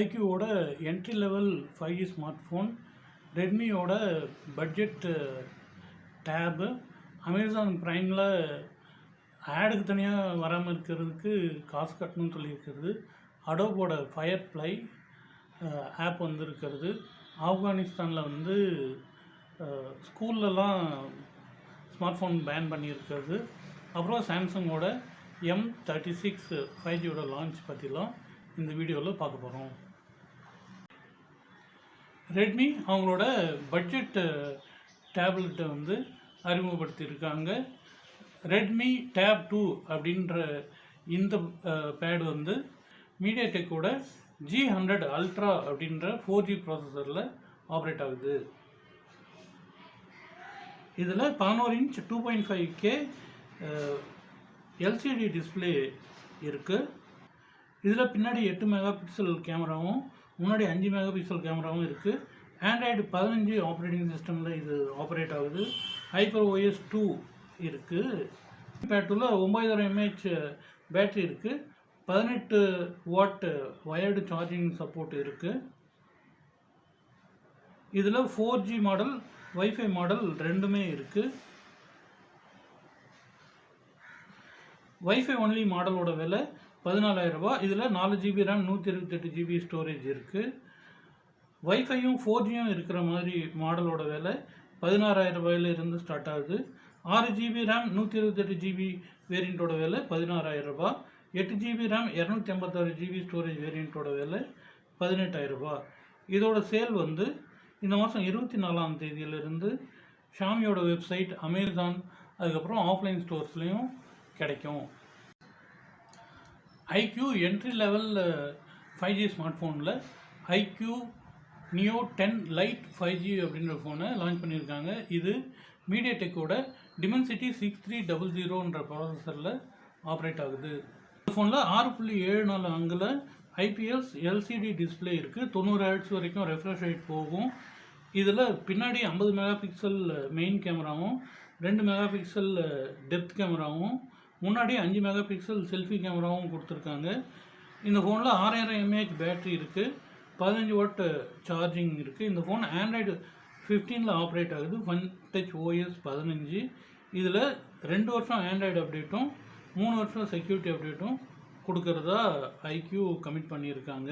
ஐக்யூவோட entry level five G smart phone ரெட்மியோட budget tab Amazon ப்ரைமில் ஆடுக்கு தனியாக வராமல் இருக்கிறதுக்கு காசு கட்டணும்னு சொல்லியிருக்கிறது. அடோபோட ஃபயர் ஃப்ளை ஆப் வந்திருக்கிறது. ஆப்கானிஸ்தானில் வந்து ஸ்கூல்லலாம் ஸ்மார்ட் ஃபோன் பேன் பண்ணியிருக்கிறது. அப்புறம் சாம்சங்கோட எம் தேர்ட்டி சிக்ஸ் ஃபைவ் ஜியோட லான்ச் பற்றிலாம் இந்த வீடியோவில் பார்க்க போகிறோம் ரெட்மி அவங்களோட பட்ஜெட் டேப்லெட்டை வந்து அறிமுகப்படுத்தியிருக்காங்க. ரெட்மி டேப் டூ அப்படின்ற இந்த பேடு வந்து மீடியா டெக்கோட ஜி ஹண்ட்ரட் அல்ட்ரா அப்படின்ற ஃபோர் ஜி ப்ராசஸரில் ஆப்ரேட் ஆகுது. இதில் பதினோரு inch two point five K LCD display இருக்குது இதில் பின்னாடி எட்டு மெகா பிக்சல் கேமராவும் முன்னாடி அஞ்சு மெகா பிக்சல் கேமராவும் இருக்குது ஆண்ட்ராய்டு பதினஞ்சு ஆப்ரேட்டிங் சிஸ்டமில் இது ஆப்ரேட் ஆகுது. ஹைப்பர் ஓஎஸ் டூ இருக்குது பேட்டில் ஒம்பதாயிரம் எம்ஏஹெச் பேட்ரி இருக்குது பதினெட்டு வாட் வயர்டு சார்ஜிங் சப்போர்ட் இருக்குது இதில் four G model wifi model ரெண்டுமே இருக்குது வைஃபை ஒன்லி மாடலோட விலை பதினாலாயிரம் ரூபாய் இதில் நாலு ஜிபி ரேம் நூற்றி இருபத்தெட்டு ஜிபி ஸ்டோரேஜ் இருக்குது வைஃபையும் ஃபோர் ஜியும் இருக்கிற மாதிரி மாடலோட விலை பதினாறாயிரம் ரூபாயில இருந்து ஸ்டார்ட் ஆகுது. ஆறு ஜிபி ரேம் நூற்றி இருபத்தெட்டு ஜிபி வேரியண்ட்டோட விலை பதினாறாயிரம் ரூபா எட்டு ஜிபி ரேம் இரநூத்தி ஐம்பத்தாறு ஜிபி ஸ்டோரேஜ் வேரியண்ட்டோட விலை பதினெட்டாயிரம் ரூபா இதோட சேல் வந்து இந்த மாதம் இருபத்தி நாலாம் தேதியிலிருந்து ஷாமியோட வெப்சைட் அமேசான் அதுக்கப்புறம் ஆஃப்லைன் ஸ்டோர்ஸ்லேயும் கிடைக்கும். IQOO entry level five G smart ஃபோனில் iQOO Neo ten Lite five G அப்படின்ற ஃபோனை லான்ச் பண்ணியிருக்காங்க. இது மீடியா டெக்கோட டிமென்சிட்டி சிக்ஸ் த்ரீ டபுள் ஜீரோன்ற ப்ராசஸரில் ஆப்ரேட் ஆகுது. இந்த ஃபோனில் ஆறு புள்ளி ஏழு நாலு அங்கில் ஐபிஎஸ் எல்சிடி டிஸ்பிளே இருக்குது தொண்ணூறு ஹெர்ட்ஸ் வரைக்கும் ரெஃப்ரெஷ் ரேட் போகும். இதில் பின்னாடி ஐம்பது மெகா பிக்சல் மெயின் கேமராவும் ரெண்டு மெகா பிக்சல் டெப்த் கேமராவும் முன்னாடி அஞ்சு மெகா பிக்சல் செல்ஃபி கேமராவும் கொடுத்துருக்காங்க. இந்த ஃபோனில் ஆறாயிரம் எம்ஏஹெச் பேட்ரி இருக்குது பதினஞ்சு வாட் சார்ஜிங் இருக்குது இந்த ஃபோன் ஆண்ட்ராய்டு ஃபிஃப்டீனில் ஆப்ரேட் ஆகுது. ஒன் டச் ஓஎஸ் பதினஞ்சு. இதில் ரெண்டு வருஷம் ஆண்ட்ராய்டு அப்டேட்டும் மூணு வருஷம் செக்யூரிட்டி அப்டேட்டும் கொடுக்குறதா ஐக்யூ கமிட் பண்ணியிருக்காங்க.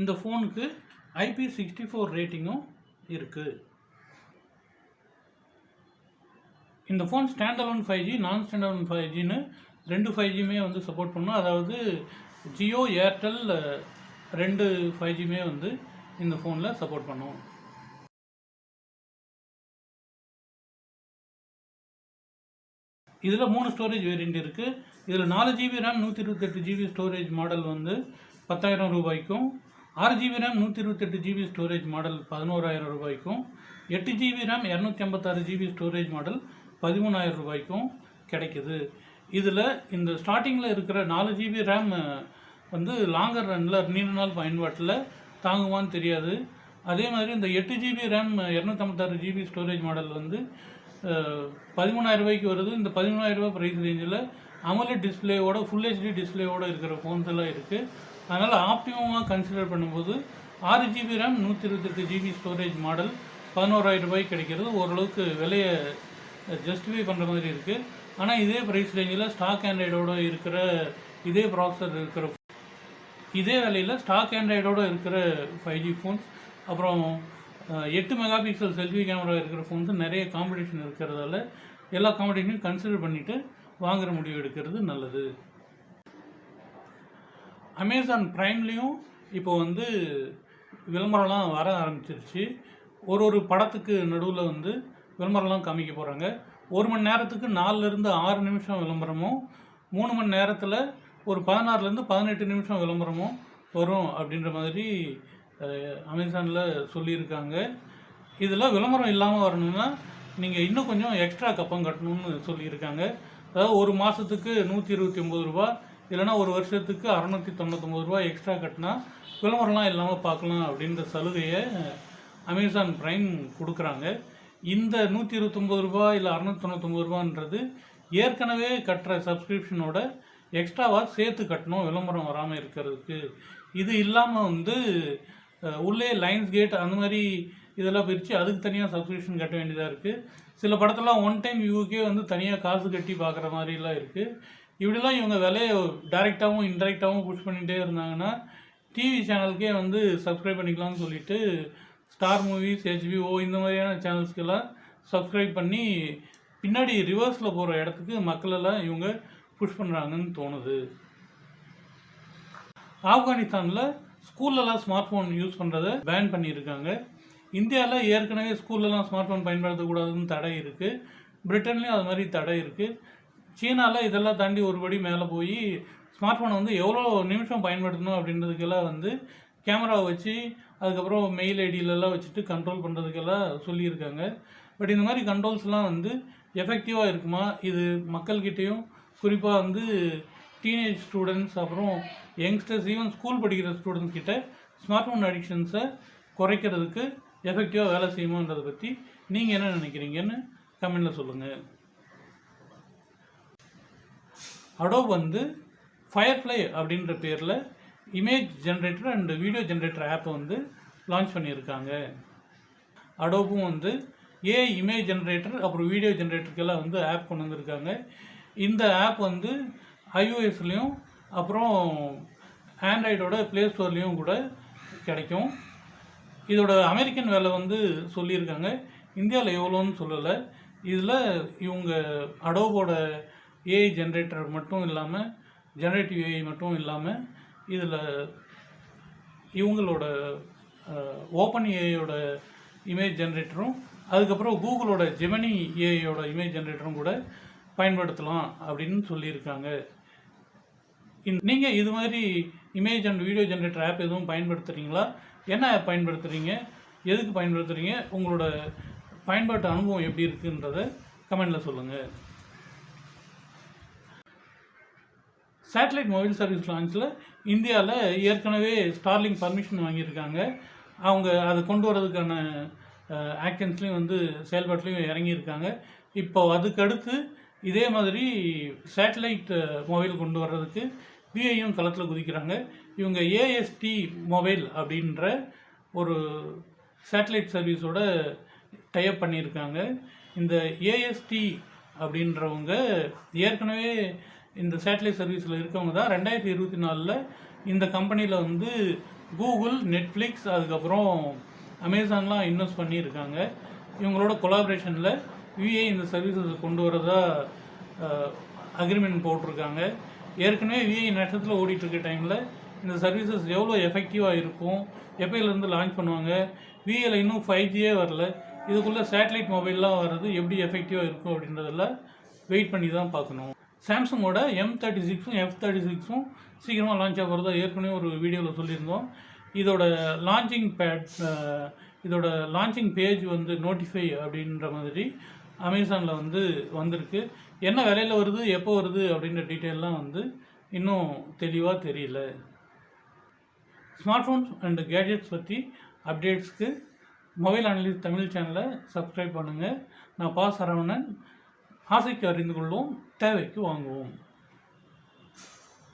இந்த ஃபோனுக்கு ஐபி சிக்ஸ்டி ஃபோர் ரேட்டிங்கும் இருக்குது இந்த phone standalone five G non standalone five ஜின்னு ரெண்டு ஃபைவ் ஜியுமே வந்து சப்போர்ட் பண்ணும். அதாவது ஜியோ ஏர்டெல் ரெண்டு ஃபைவ் ஜியுமே வந்து இந்த ஃபோனில் சப்போர்ட் பண்ணும். இதில் மூணு ஸ்டோரேஜ் வேரியண்ட் இருக்குது இதில் நாலு ஜிபி ரேம் நூற்றி இருபத்தெட்டு ஜிபி ஸ்டோரேஜ் மாடல் வந்து பத்தாயிரம் ரூபாய்க்கும் ஆறு ஜிபி ரேம் நூற்றி இருபத்தெட்டு ஜிபி ஸ்டோரேஜ் மாடல் பதினோராயிரம் ரூபாய்க்கும் எட்டு ஜிபி ரேம் இரநூத்தி ஐம்பத்தாறு ஜிபி ஸ்டோரேஜ் மாடல் பதிமூணாயிரம் ரூபாய்க்கும் கிடைக்குது. இதில் இந்த ஸ்டார்டிங்கில் இருக்கிற நாலு ஜிபி ரேம் வந்து லாங்கர் ரனில் நீண்ட நாள் பயன்பாட்டில் தாங்குமான்னு தெரியாது. அதே மாதிரி இந்த எட்டு ஜிபி ரேம் இரநூத்தம்பத்தாறு ஜிபி ஸ்டோரேஜ் மாடல் வந்து பதிமூணாயிரம் ரூபாய்க்கு வருது. இந்த பதிமூணாயிரம் ரூபாய் ப்ரைஸ் ரேஞ்சில் அமலட் டிஸ்பிளேவோட ஃபுல் ஹெச்டி டிஸ்பிளேவோட இருக்கிற ஃபோன்ஸ் எல்லாம் இருக்குது அதனால் ஆப்டிமமாக கன்சிடர் பண்ணும்போது ஆறு ஜிபி ரேம் நூற்றி இருபத்தெட்டு ஜிபி ஸ்டோரேஜ் மாடல் பதினோராயிரம் ரூபாய்க்கு கிடைக்கிறது. ஓரளவுக்கு விலையை ஜஸ்டிஃபை பண்ணுற மாதிரி இருக்குது ஆனால் இதே ப்ரைஸ் ரேஞ்சில் ஸ்டாக் ஆண்ட்ராய்டோட இருக்கிற இதே ப்ராசஸர் இருக்கிற இதே விலையில் ஸ்டாக் ஆண்ட்ராய்டோட இருக்கிற ஃபைவ் ஜி ஃபோன்ஸ் அப்புறம் எட்டு மெகா பிக்சல் செல்ஃபி கேமரா இருக்கிற ஃபோன்ஸு நிறைய காம்படிஷன் இருக்கிறதால எல்லா காம்படிஷனையும் கன்சிடர் பண்ணிவிட்டு வாங்குகிற முடிவு எடுக்கிறது நல்லது. அமேசான் ப்ரைம்லேயும் இப்போ வந்து விளம்பரம்லாம் வர ஆரம்பிச்சிருச்சு. ஒரு ஒரு படத்துக்கு நடுவில் வந்து விளம்பரம்லாம் காமிக்க போகிறாங்க ஒரு மணி நேரத்துக்கு நாலுலேருந்து ஆறு நிமிஷம் விளம்பரமும் மூணு மணி நேரத்தில் ஒரு பதினாறுலேருந்து பதினெட்டு நிமிஷம் விளம்பரமும் வரும் அப்படின்ற மாதிரி அமேசானில் சொல்லியிருக்காங்க. இதில் விளம்பரம் இல்லாமல் வரணும்னா நீங்கள் இன்னும் கொஞ்சம் எக்ஸ்ட்ரா கப்பம் கட்டணும்னு சொல்லியிருக்காங்க. அதாவது ஒரு மாதத்துக்கு நூற்றி இருபத்தி ஒம்பது ரூபா இல்லைனா ஒரு வருஷத்துக்கு அறநூற்றி தொண்ணூத்தொம்பது ரூபா எக்ஸ்ட்ரா கட்டினா விளம்பரம்லாம் இல்லாமல் பார்க்கலாம் அப்படின்ற சலுகையை அமேசான் ப்ரைம் கொடுக்குறாங்க. இந்த நூற்றி இருபத்தொம்பது ரூபா இல்லை அறநூற்றி தொண்ணூத்தொம்பது ரூபான்றது ஏற்கனவே கட்டுற சப்ஸ்கிரிப்ஷனோட எக்ஸ்ட்ராவாக சேர்த்து கட்டணும் விளம்பரம் வராமல் இருக்கிறதுக்கு. இது இல்லாமல் வந்து உள்ளே லைன்ஸ் கேட் அந்த மாதிரி இதெல்லாம் பிரித்து அதுக்கு தனியாக சப்ஸ்கிரிப்ஷன் கட்ட வேண்டியதாக இருக்குது சில படத்தெல்லாம் ஒன் டைம் வியூக்கே வந்து தனியாக காசு கட்டி பார்க்குற மாதிரிலாம் இருக்குது இப்படிலாம் இவங்க விலையை டைரெக்டாகவும் இன்டெரக்டாகவும் புஷ் பண்ணிகிட்டே இருந்தாங்கன்னா டிவி சேனலுக்கே வந்து சப்ஸ்கிரைப் பண்ணிக்கலாம்னு சொல்லிட்டு ஸ்டார் மூவிஸ் ஹெச்பிஓ இந்த மாதிரியான சேனல்ஸ்க்கெல்லாம் சப்ஸ்கிரைப் பண்ணி பின்னாடி ரிவர்ஸில் போகிற இடத்துக்கு மக்களெல்லாம் இவங்க புஷ் பண்ணுறாங்கன்னு தோணுது. ஆப்கானிஸ்தானில் ஸ்கூல்லலாம் ஸ்மார்ட் ஃபோன் யூஸ் பண்ணுறதை பேன் பண்ணியிருக்காங்க. இந்தியாவில் ஏற்கனவே ஸ்கூல்லலாம் ஸ்மார்ட் ஃபோன் பயன்படுத்தக்கூடாதுன்னு தடை இருக்குது பிரிட்டன்லேயும் அது மாதிரி தடை இருக்குது சீனாவில் இதெல்லாம் தாண்டி ஒருபடி மேலே போய் ஸ்மார்ட் ஃபோனை வந்து எவ்வளோ நிமிஷம் பயன்படுத்தணும் அப்படின்றதுக்கெல்லாம் வந்து கேமரா வச்சு அதுக்கப்புறம் மெயில் ஐடியிலலாம் வச்சுட்டு கண்ட்ரோல் பண்ணுறதுக்கெல்லாம் சொல்லியிருக்காங்க. பட் இந்த மாதிரி கண்ட்ரோல்ஸ்லாம் வந்து எஃபெக்டிவாக இருக்குமா? இது மக்கள்கிட்டேயும் குறிப்பாக வந்து டீனேஜ் ஸ்டூடெண்ட்ஸ் அப்புறம் யங்ஸ்டர்ஸ் ஈவன் ஸ்கூல் படிக்கிற ஸ்டூடெண்ட்ஸ் கிட்ட ஸ்மார்ட் ஃபோன் அடிக்ஷன்ஸை குறைக்கிறதுக்கு எஃபெக்டிவாக வேலை செய்யுமான்றதை பற்றி நீங்கள் என்ன நினைக்கிறீங்கன்னு கமெண்டில் சொல்லுங்கள் அடோப் வந்து ஃபயர்ஃப்ளை அப்படின்ற பேரில் image generator and video generator ஆப்பை வந்து லான்ச் பண்ணியிருக்காங்க. அடோப்பும் வந்து ஏ இமேஜ் ஜென்ரேட்டர் அப்புறம் வீடியோ ஜென்ரேட்டருக்கெல்லாம் வந்து ஆப் கொண்டு வந்திருக்காங்க. இந்த ஆப் வந்து ஐஓஎஸ்லேயும் அப்புறம் ஆண்ட்ராய்டோட ப்ளே ஸ்டோர்லேயும் கூட கிடைக்கும். இதோட அமெரிக்கன் வேலை வந்து சொல்லியிருக்காங்க. இந்தியாவில் எவ்வளோன்னு சொல்லலை. இதில் இவங்க அடோபோட ஏஐ ஜென்ரேட்டர் மட்டும் இல்லாமல் ஜென்ரேட்டிவ் ஏஐ மட்டும் இல்லாமல் இதில் இவங்களோட ஓப்பன் ஏஐயோட இமேஜ் ஜென்ரேட்டரும் அதுக்கப்புறம் கூகுளோட ஜெமினி ஏஐயோட இமேஜ் ஜென்ரேட்டரும் கூட பயன்படுத்தலாம் அப்படின்னு சொல்லியிருக்காங்க. நீங்கள் இது மாதிரி image and video generator app எதுவும் பயன்படுத்துகிறீங்களா என்ன ஆப் பயன்படுத்துகிறீங்க எதுக்கு பயன்படுத்துகிறீங்க உங்களோட பயன்பாட்டு அனுபவம் எப்படி இருக்குன்றதை கமெண்டில் சொல்லுங்கள் சேட்டலைட் மொபைல் சர்வீஸ் லான்ச்சில் இந்தியாவில் ஏற்கனவே ஸ்டார்லிங் பர்மிஷன் வாங்கியிருக்காங்க. அவங்க அதை கொண்டு வரதுக்கான ஆக்ஷன்ஸ்லேயும் வந்து செயல்பாட்டிலையும் இறங்கியிருக்காங்க. இப்போ அதுக்கடுத்து இதே மாதிரி சேட்டலைட் மொபைல் கொண்டு வர்றதுக்கு விஐயும் களத்தில் குதிக்கிறாங்க. இவங்க ஏஎஸ்டி மொபைல் அப்படின்ற ஒரு சேட்டலைட் சர்வீஸோட டைப் பண்ணியிருக்காங்க. இந்த ஏஎஸ்டி அப்படின்றவங்க ஏற்கனவே இந்த சேட்டலைட் சர்வீஸில் இருக்கவங்க தான் ரெண்டாயிரத்தி இருபத்தி நாலில் இந்த கம்பெனியில் வந்து கூகுள் நெட்ஃப்ளிக்ஸ் அதுக்கப்புறம் அமேசான்லாம் இன்வெஸ்ட் பண்ணியிருக்காங்க. இவங்களோட கொலாபரேஷனில் யூஏ இந்த சர்வீசஸ் கொண்டு வரதா அக்ரிமெண்ட் போட்டிருக்காங்க. ஏற்கனவே விஐ நஷ்டத்தில் ஓடிட்டுருக்க டைமில் இந்த சர்வீசஸ் எவ்வளோ எஃபெக்டிவாக இருக்கும் எப்போயிலேருந்து லான்ச் பண்ணுவாங்க விஏல இன்னும் ஃபைவ் ஜியே வரல இதுக்குள்ளே சேட்டலைட் மொபைல்லாம் வர்றது எப்படி எஃபெக்டிவாக இருக்கும் அப்படின்றதெல்லாம் வெயிட் பண்ணி தான் பார்க்கணும். சாம்சங்கோட எம் தேர்ட்டி சிக்ஸும் எஃப் தேர்ட்டி சிக்ஸும் சீக்கிரமாக லான்ச் ஆக போகிறதா ஏற்கனவே ஒரு வீடியோவில் சொல்லியிருந்தோம். இதோட லான்ச்சிங் பேட் இதோட லான்ச்சிங் பேஜ் வந்து நோட்டிஃபை அப்படின்ற மாதிரி அமேசானில் வந்து வந்திருக்கு. என்ன விலையில் வருது எப்போ வருது அப்படின்ற டீட்டெயிலெலாம் வந்து இன்னும் தெளிவாக தெரியல. ஸ்மார்ட் ஃபோன்ஸ் அண்ட் கேஜெட்ஸ் பற்றி அப்டேட்ஸ்க்கு மொபைல் அனலிஸ்ட் தமிழ் சேனலை சப்ஸ்கிரைப் பண்ணுங்கள் நான் பா சரவணன். ஆசைக்கு அறிந்து கொள்வோம் தேவைக்கு வாங்குவோம்.